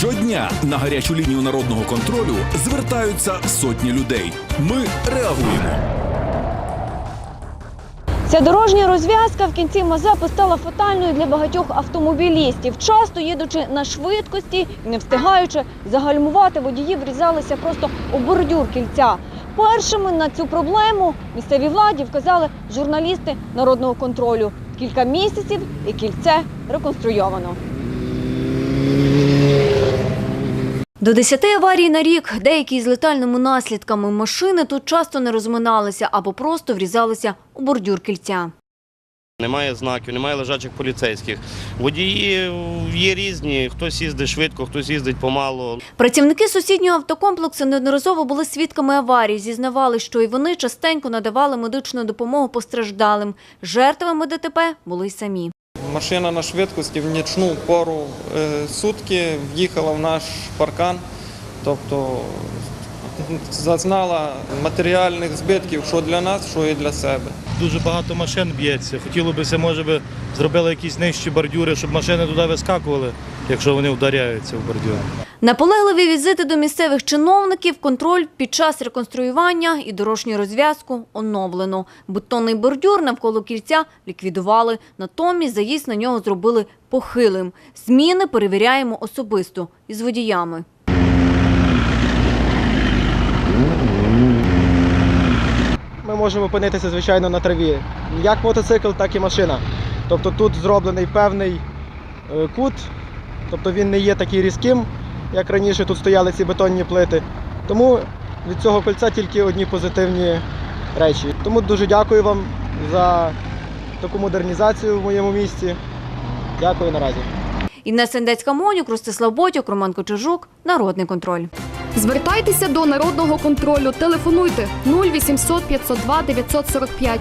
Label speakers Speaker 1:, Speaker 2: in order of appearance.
Speaker 1: Щодня на гарячу лінію народного контролю звертаються сотні людей. Ми реагуємо.
Speaker 2: Ця дорожня розв'язка в кінці Мазепи стала фатальною для багатьох автомобілістів. Часто їдучи на швидкості не встигаючи загальмувати, водії врізалися просто у бордюр кільця. Першими на цю проблему місцевій владі вказали журналісти народного контролю. Кілька місяців і кільце реконструйовано. До 10 аварій на рік, деякі з летальними наслідками машини тут часто не розминалися або просто врізалися у бордюр кільця.
Speaker 3: Немає знаків, немає лежачих поліцейських. Водії є різні, хтось їздить швидко, хтось їздить помало.
Speaker 2: Працівники сусіднього автокомплексу неодноразово були свідками аварій. Зізнавали, що і вони частенько надавали медичну допомогу постраждалим. Жертвами ДТП були й самі.
Speaker 4: Машина на швидкості в нічну пору е, сутки в'їхала в наш паркан, тобто зазнала матеріальних збитків що для нас, що і для себе.
Speaker 5: Дуже багато машин б'ється. Хотілося б, може би, зробили якісь нижчі бордюри, щоб машини туди вискакували, якщо вони вдаряються в бордюр.
Speaker 2: Наполегливі візити до місцевих чиновників, контроль під час реконструювання і дорожню розв'язку оновлено. Бетонний бордюр навколо кільця ліквідували, натомість заїзд на нього зробили похилим. Зміни перевіряємо особисто із водіями.
Speaker 6: ми можемо опинитися, звичайно, на траві. Як мотоцикл, так і машина. Тобто тут зроблений певний е, кут, тобто він не є такий різким, як раніше тут стояли ці бетонні плити. Тому від цього кольця тільки одні позитивні речі. Тому дуже дякую вам за таку модернізацію в моєму місті. Дякую наразі.
Speaker 2: Інна Сендецька-Монюк, Ростислав Ботюк, Роман Кочержук. Народний контроль.
Speaker 7: Звертайтеся до народного контролю. Телефонуйте 0800 502 945